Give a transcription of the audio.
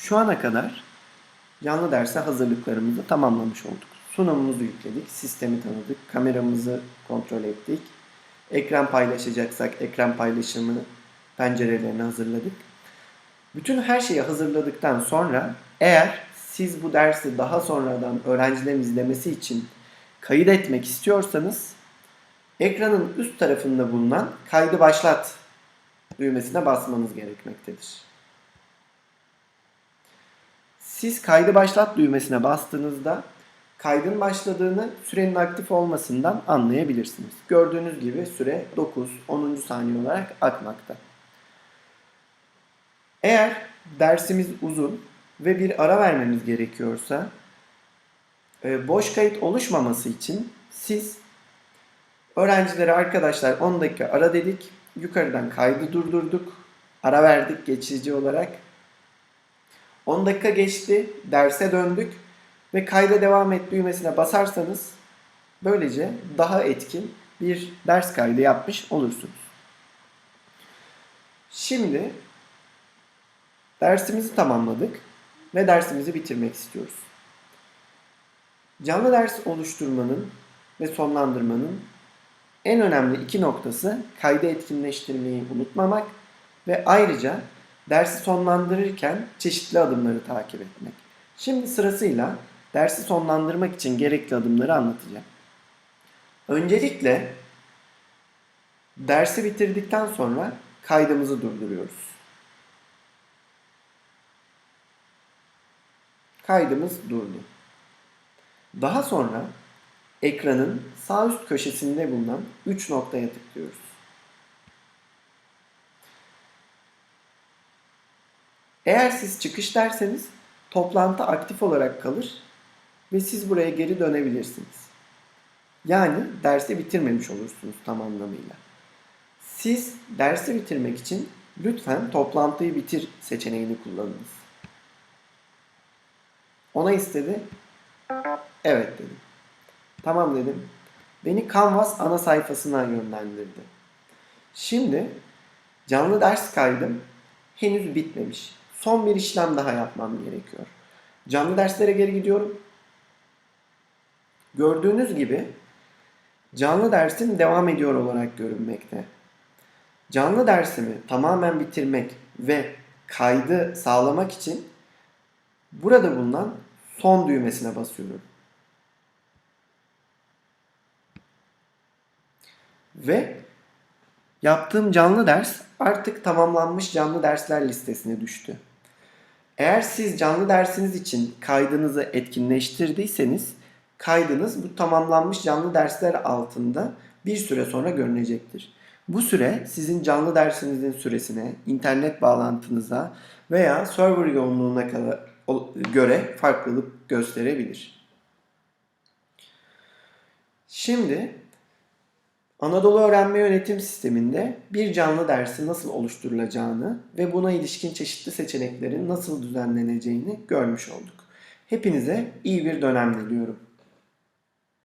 Şu ana kadar canlı derse hazırlıklarımızı tamamlamış olduk. Sunumumuzu yükledik, sistemi tanıdık, kameramızı kontrol ettik. Ekran paylaşacaksak ekran paylaşımı pencerelerini hazırladık. Bütün her şeyi hazırladıktan sonra eğer siz bu dersi daha sonradan öğrencilerin izlemesi için kayıt etmek istiyorsanız ekranın üst tarafında bulunan kaydı başlat düğmesine basmanız gerekmektedir. Siz kaydı başlat düğmesine bastığınızda kaydın başladığını sürenin aktif olmasından anlayabilirsiniz. Gördüğünüz gibi süre 9-10. saniye olarak akmakta. Eğer dersimiz uzun ve bir ara vermemiz gerekiyorsa e, boş kayıt oluşmaması için siz öğrencilere arkadaşlar 10 dakika ara dedik. Yukarıdan kaydı durdurduk. Ara verdik geçici olarak. 10 dakika geçti. Derse döndük. Ve kayda devam et düğmesine basarsanız böylece daha etkin bir ders kaydı yapmış olursunuz. Şimdi dersimizi tamamladık ve dersimizi bitirmek istiyoruz. Canlı ders oluşturmanın ve sonlandırmanın en önemli iki noktası kaydı etkinleştirmeyi unutmamak ve ayrıca dersi sonlandırırken çeşitli adımları takip etmek. Şimdi sırasıyla dersi sonlandırmak için gerekli adımları anlatacağım. Öncelikle dersi bitirdikten sonra kaydımızı durduruyoruz. Kaydımız durdu. Daha sonra ekranın sağ üst köşesinde bulunan 3 noktaya tıklıyoruz. Eğer siz çıkış derseniz toplantı aktif olarak kalır ve siz buraya geri dönebilirsiniz. Yani dersi bitirmemiş olursunuz tam anlamıyla. Siz dersi bitirmek için lütfen toplantıyı bitir seçeneğini kullanınız. Ona istedi. Evet dedim. Tamam dedim. Beni Canvas ana sayfasına yönlendirdi. Şimdi canlı ders kaydım henüz bitmemiş. Son bir işlem daha yapmam gerekiyor. Canlı derslere geri gidiyorum. Gördüğünüz gibi canlı dersim devam ediyor olarak görünmekte. Canlı dersimi tamamen bitirmek ve kaydı sağlamak için burada bulunan son düğmesine basıyorum. Ve yaptığım canlı ders artık tamamlanmış canlı dersler listesine düştü. Eğer siz canlı dersiniz için kaydınızı etkinleştirdiyseniz kaydınız bu tamamlanmış canlı dersler altında bir süre sonra görünecektir. Bu süre sizin canlı dersinizin süresine, internet bağlantınıza veya server yoğunluğuna göre farklılık gösterebilir. Şimdi Anadolu Öğrenme Yönetim Sistemi'nde bir canlı dersi nasıl oluşturulacağını ve buna ilişkin çeşitli seçeneklerin nasıl düzenleneceğini görmüş olduk. Hepinize iyi bir dönem diliyorum.